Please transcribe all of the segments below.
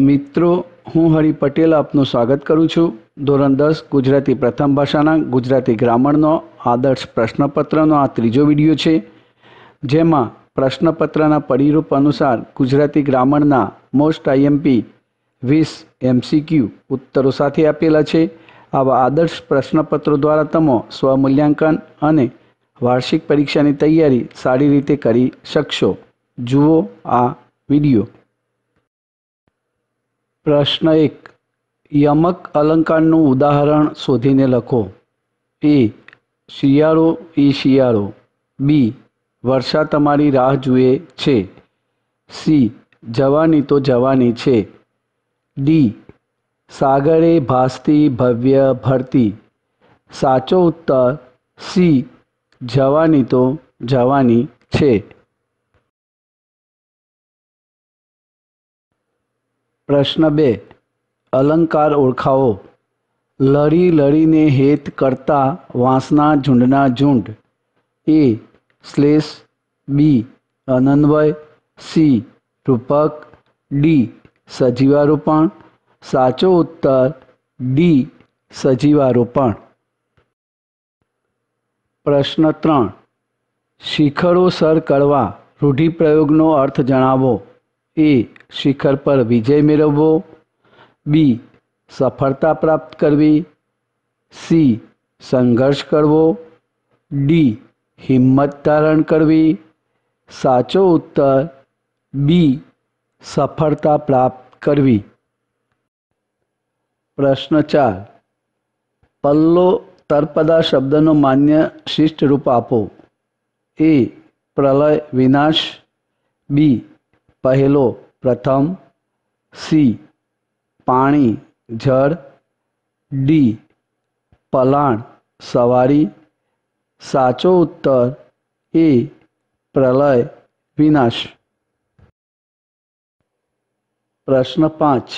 મિત્રો, હું હરિ પટેલ આપનું સ્વાગત કરું છું. ધોરણ દસ, ગુજરાતી પ્રથમ ભાષાના ગુજરાતી ગ્રામરનો આદર્શ પ્રશ્નપત્રનો આ ત્રીજો વિડિયો છે, જેમાં પ્રશ્નપત્રના પરિરૂપ અનુસાર ગુજરાતી ગ્રામરના મોસ્ટ આઈએમપી વીસ એમસીક્યુ ઉત્તરો સાથે આપેલા છે. આવા આદર્શ પ્રશ્નપત્રો દ્વારા તમે સ્વમૂલ્યાંકન અને વાર્ષિક પરીક્ષાની તૈયારી સારી રીતે કરી શકશો. જુઓ આ વીડિયો. પ્રશ્ન એક. યમક અલંકારનું ઉદાહરણ શોધીને લખો. એ. શિયાળો એ શિયાળો. બી. વર્ષા તમારી રાહ જુએ છે. સી. જવાની તો જવાની છે. ડી. સાગરે ભાસતી ભવ્ય ભરતી. સાચો ઉત્તર. સી. જવાની તો જવાની છે. પ્રશ્ન બે, અલંકાર ઓળખાવો. લડી લડીને હેત કરતા વાંસના ઝુંડના ઝુંડ. એ, શ્લેષ, બી, અનન્વય, સી, રૂપક, ડી, સજીવારોપણ. સાચો ઉત્તર, ડી, સજીવારોપણ. પ્રશ્ન ત્રણ, શિખરો સર કરવા રૂઢિપ્રયોગનો અર્થ જણાવો. એ શિખર પર વિજય મેળવવો બી સફળતા પ્રાપ્ત કરવી સી સંઘર્ષ કરવો ડી હિંમત ધારણ કરવી સાચો ઉત્તર બી સફળતા પ્રાપ્ત કરવી પ્રશ્ન ચાર પલ્લો તળપદા શબ્દનો માન્ય શિષ્ટ રૂપ આપો એ પ્રલય વિનાશ બી પહેલો પ્રથમ સી, પાણી, જળ, ડી, પલાણ, સવારી. સાચો ઉત્તર, એ, પ્રલય, વિનાશ. પ્રશ્ન પાંચ.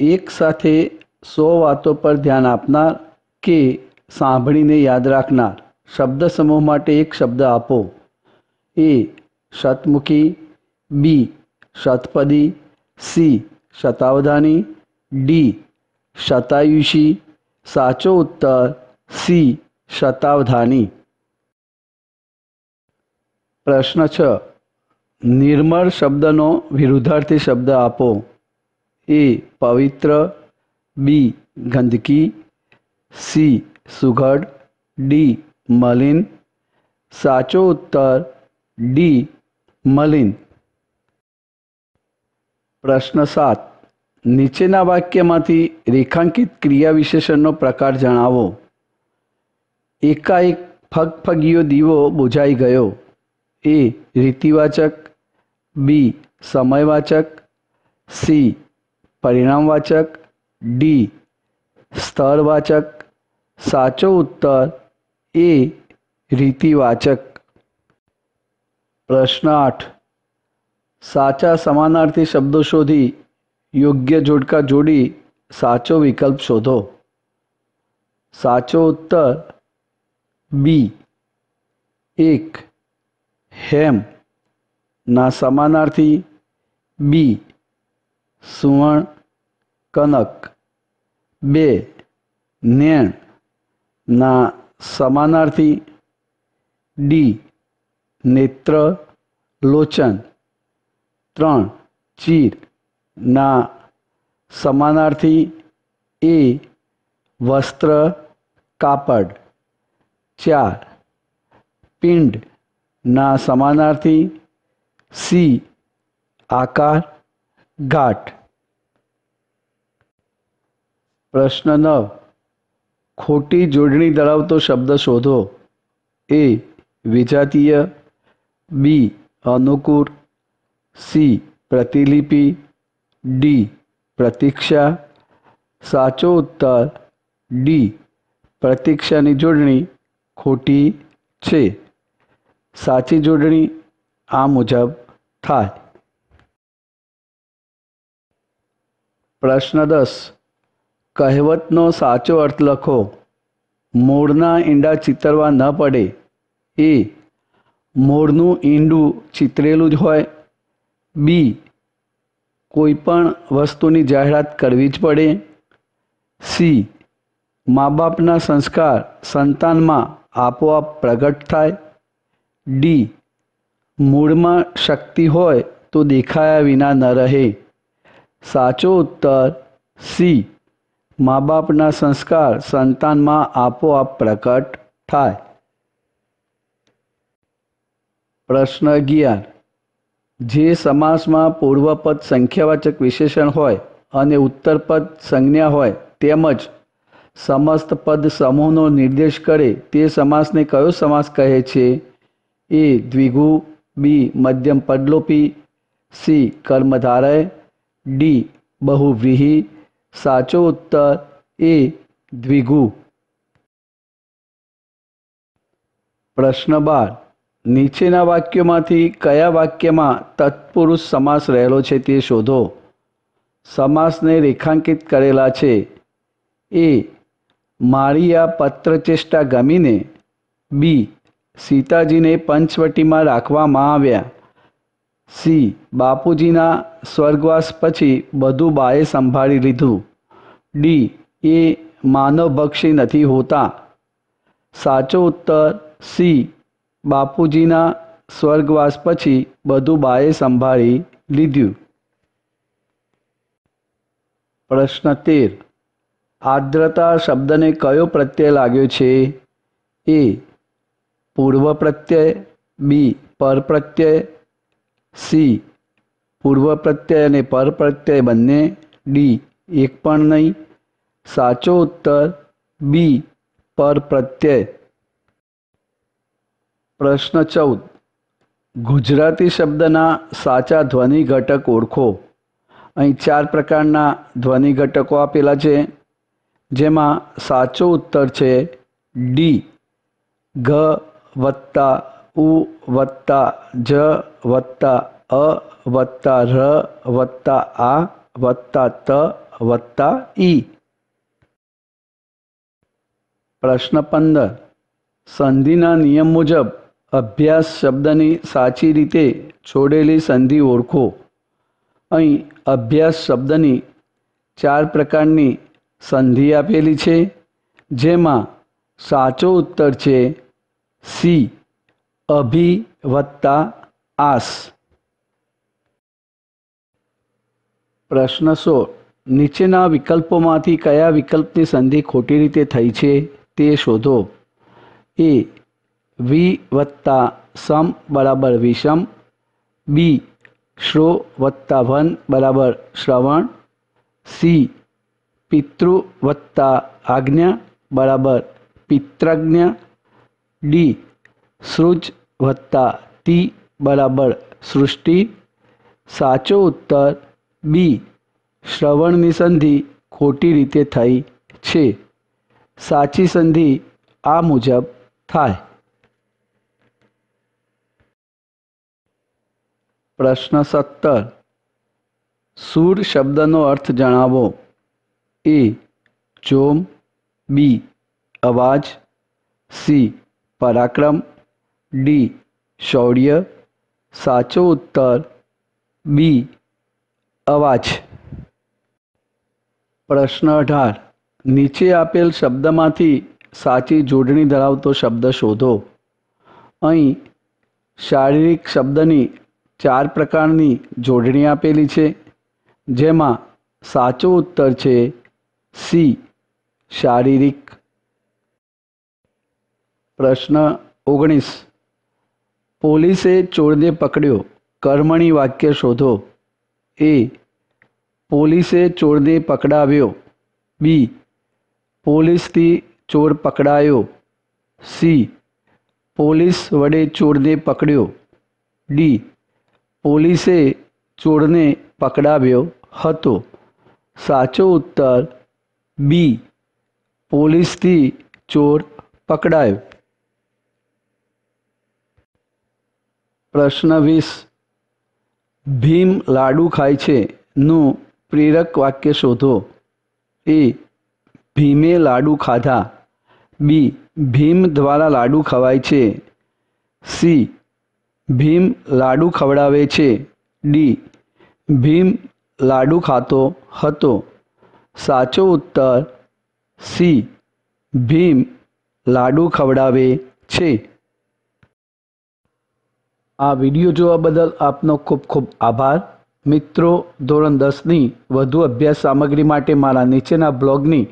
એક સાથે સો વાતો પર ધ્યાન આપનાર કે સાંભળીને યાદ રાખનાર? શબ્દ સમૂહ માટે એક શબ્દ આપો. એ, શતમુખી બી. શતપદી, સી. શતાવધાની, ડી. શતાયુષી, સાચો ઉત્તર, સી. શતાવધાની. પ્રશ્ન છ. નિર્મળ શબ્દનો વિરુદ્ધાર્થી શબ્દ આપો. એ. પવિત્ર, બી. ગંદકી, સી. સુઘડ, ડી. મલિન. સાચો ઉત્તર, ડી. મલિન. પ્રશ્ન સાત. નીચેના વાક્યમાંથી રેખાંકિત ક્રિયા વિશેષણનો પ્રકાર જણાવો. એકાએક ફગફગીયો દીવો બુઝાઈ ગયો. એ રીતિવાચક, બી સમયવાચક, સી પરિણામવાચક, ડી સ્તરવાચક સાચો ઉત્તર એ રીતિવાચક. પ્રશ્ન આઠ. સાચા સમાનાર્થી શબ્દો શોધી યોગ્ય જોડકા જોડી સાચો વિકલ્પ શોધો સાચો ઉત્તર બી એક હેમ ના સમાનાર્થી બી સુવર્ણ કનક બે નેણ ના સમાનાર્થી ડી નેત્ર લોચન ત્રણ, ચીર, ના, સમાનાર્થી, એ, વસ્ત્ર, કાપડ, ચાર, પિંડ, ના, સમાનાર્થી, સી, આકાર, ઘાટ. પ્રશ્ન નવ, ખોટી જોડણી ધરાવતો શબ્દ શોધો. એ વિજાતીય, બી, અનુકૂળ સી, પ્રતિલિપિ, ડી, પ્રતીક્ષા. સાચો ઉત્તર, ડી, પ્રતીક્ષાની જોડણી ખોટી છે. સાચી જોડણી આ મુજબ થાય. પ્રશ્ન દસ. કહેવતનો સાચો અર્થ લખો. મોરના ઈંડા ચિતરવા ન પડે. એ, મોરનું ઈંડું ચિતરેલું જ હોય બી કોઈ પણ વસ્તુની જાહેરાત કરવી જ પડે. સી મા બાપના સંસ્કાર સંતાનમાં આપોઆપ પ્રગટ થાય. ડી, મૂળમાં શક્તિ હોય તો દેખાયા વિના ન રહે. સાચો ઉત્તર, સી મા બાપના સંસ્કાર સંતાનમાં આપોઆપ પ્રગટ થાય. પ્રશ્ન અગિયાર. જે સમાસમાં પૂર્વપદ સંખ્યાવાચક વિશેષણ હોય અને ઉત્તરપદ સંજ્ઞા હોય તેમજ સમસ્ત પદ સમૂહનો નિર્દેશ કરે તે સમાસને કયો સમાસ કહે છે? એ દ્વિગુ, બી મધ્યમ પદલોપી, સી કર્મધારય, ડી બહુવ્રીહી. સાચો ઉત્તર એ દ્વિગુ. પ્રશ્ન બાર. નીચેના વાક્યોમાંથી કયા વાક્યમાં તત્પુરુષ સમાસ રહેલો છે તે શોધો. સમાસને રેખાંકિત કરેલા છે. એ, મારી આ પત્રચેષ્ટા ગમીને. બી, સીતાજીને પંચવટીમાં રાખવામાં આવ્યા. સી, બાપુજીના સ્વર્ગવાસ પછી બધું બાએ સંભાળી લીધું. ડી, એ માનવભક્ષી નથી હોતા. સાચો ઉત્તર, સી બાપુજીના સ્વર્ગવાસ પછી બધું બાએ સંભાળી લીધું. પ્રશ્ન તેર. આર્દ્રતા શબ્દને કયો પ્રત્યય લાગ્યો છે? એ. પૂર્વ પ્રત્યય, બી. પર પ્રત્યય, સી. પૂર્વ પ્રત્યય અને પર પ્રત્યય બંને, ડી. એક પણ નહીં. સાચો ઉત્તર, બી. પર પ્રત્યય. પ્રશ્ન ચૌદ. ગુજરાતી શબ્દના સાચા ધ્વનિ ઘટક ઓળખો. અહીં ચાર પ્રકારના ધ્વનિ ઘટકો આપેલા છે, જેમાં સાચો ઉત્તર છે ડી ઘ વત્તા ઉ વત્તા જ વત્તા અ વત્તા ર વત્તા આ વત્તા ત વત્તા ઈ. પ્રશ્ન પંદર. સંધિના નિયમ મુજબ અભ્યાસ શબ્દની સાચી રીતે છોડેલી સંધિ ઓળખો. અહીં અભ્યાસ શબ્દની ચાર પ્રકારની સંધિ આપેલી છે, જેમાં સાચો ઉત્તર છે સી અભિ વત્તા આસ. પ્રશ્ન સોળ, નીચેના વિકલ્પોમાંથી કયા વિકલ્પની સંધિ ખોટી રીતે થઈ છે તે શોધો. એ વી વત્તા સમ બરાબર વિષમ, બી શ્રો વત્તા વન બરાબર શ્રવણ, સી પિતૃ વત્તા આજ્ઞા બરાબર પિત્રજ્ઞ, ડી સૃજ વત્તા તી બરાબર સૃષ્ટિ, સાચો ઉત્તર બી શ્રવણની સંધિ ખોટી રીતે થઈ છે. સાચી સંધિ આ મુજબ થાય. પ્રશ્ન સત્તર. સૂર શબ્દનો અર્થ જણાવો. એ જોમ બી, અવાજ, સી, પરાક્રમ, ડી, શૌર્ય, સાચો ઉત્તર, બી, અવાજ. પ્રશ્ન અઢાર. નીચે આપેલ શબ્દમાંથી સાચી જોડણી ધરાવતો શબ્દ શોધો. અહીં શારીરિક શબ્દની ચાર પ્રકારની જોડણી આપેલી છે. જેમાં સાચો ઉત્તર છે સી, શારીરિક. પ્રશ્ન ઓગણીસ. પોલીસે ચોરને પકડ્યો. કર્મણી વાક્ય શોધો. એ, પોલીસે ચોરને પકડાવ્યો. બી, પોલીસથી ચોર પકડાયો. સી, પોલીસ વડે ચોરને પકડ્યો. ડી પોલીસે ચોરને પકડાવ્યો હતો. સાચો ઉત્તર, બી, પોલીસથી ચોર પકડાયો. પ્રશ્ન વીસ, ભીમ લાડુ ખાય છે? નું પ્રેરક વાક્ય શોધો. એ, ભીમે લાડુ ખાધા. બી, ભીમ દ્વારા લાડુ ખવાય છે. સી ભીમ લાડુ ખવડાવે છે. ડી ભીમ લાડુ ખાતો હતો. સાચો ઉત્તર સી ભીમ લાડુ ખવડાવે છે. આ વીડિયો જોવા બદલ આપનો ખૂબ ખૂબ આભાર. મિત્રો, ધોરણ દસની વધુ અભ્યાસ સામગ્રી માટે મારા નીચેના બ્લોગની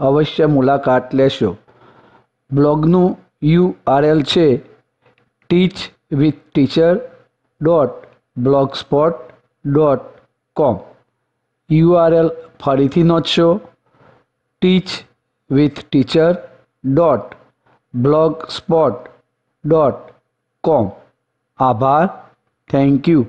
અવશ્ય મુલાકાત લેશો. બ્લોગનું યુઆરએલ છે. ટીચ with teacher dot blogspot dot com URL ફરીથી નોંધશો teach with teacher dot blogspot dot com આભાર થેન્ક યુ